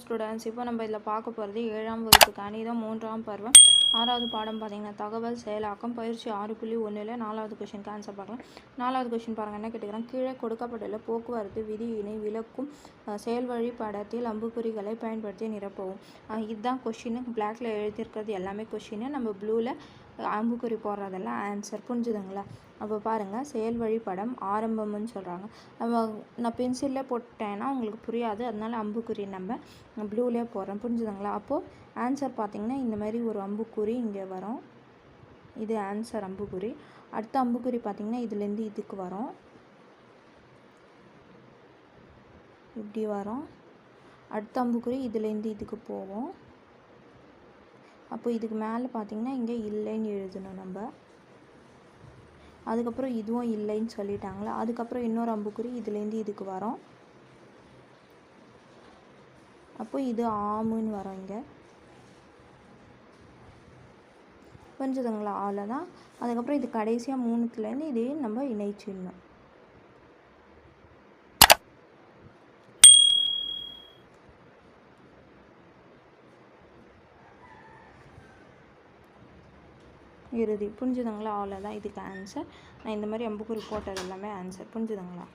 Students இப்போ நம்ம இதில் பார்க்க போகிறது ஏழாம் வகுப்பு கணிதம் மூன்றாம் பருவம். ஆறாவது பாடம் பார்த்தீங்கன்னா தகவல் செயலாக்கம் பயிற்சி ஆறு புள்ளி ஒன்றில் நாலாவது கொஷினுக்கு ஆன்சர் பார்க்கலாம். நாலாவது கொஷின் பாருங்கள் என்ன கேட்டுக்கிறேன்? கீழே கொடுக்கப்பட்டுள்ள போக்குவரத்து விதியினை விளக்கும் செயல் செயல்வழி படத்தில் அம்புக்குறிகளை பயன்படுத்தி நிரப்பவும். இதுதான் கொஷின் பிளாக்ல எழுதியிருக்கிறது எல்லாமே கொஷின் நம்ம ப்ளூவில் அம்புக்குறி போடுறதெல்லாம் ஆன்சர் புரிஞ்சுதுங்களா? அப்போ பாருங்கள் செயல் வழிபடம் ஆரம்பம்னு சொல்கிறாங்க நம்ம நான் பென்சிலில் போட்டேன்னா உங்களுக்கு புரியாது. அதனால் அம்புக்குறி நம்ம ப்ளூலேயே போடுறேன். புரிஞ்சுதுங்களா? அப்போது ஆன்சர் பார்த்திங்கன்னா இந்த மாதிரி ஒரு அம்புக்குறி இங்கே வரும். இது ஆன்சர் அம்புக்குறி. அடுத்த அம்புக்குறி பார்த்திங்கன்னா இதுலேருந்து இதுக்கு வரும். இப்படி வரும். அடுத்த அம்புக்குறி இதுலேருந்து இதுக்கு போவோம் அப்போ இதுக்கு மேலே பார்த்தீங்கன்னா இங்கே இல்லைன்னு எழுதணும் நம்ம. அதுக்கப்புறம் இதுவும் இல்லைன்னு சொல்லிட்டாங்களா? அதுக்கப்புறம் இன்னொரு அம்புக்குறி இதுலேருந்து இதுக்கு வரும். அப்போ இது ஆமுன்னு வரும் இங்கே. புரிஞ்சுதுங்களா? அவ்வளோதான் அதுக்கப்புறம் இது கடைசியாக மூணுத்துலேருந்து இதே நம்ம இணைச்சிடணும். இறுதி. புரிஞ்சுதுங்களா? அவ்வளோதான் இதுக்கு ஆன்சர் நான் இந்த மாதிரி அம்புக்குறி போட்டது எல்லாமே ஆன்சர் புரிஞ்சுதுங்களா?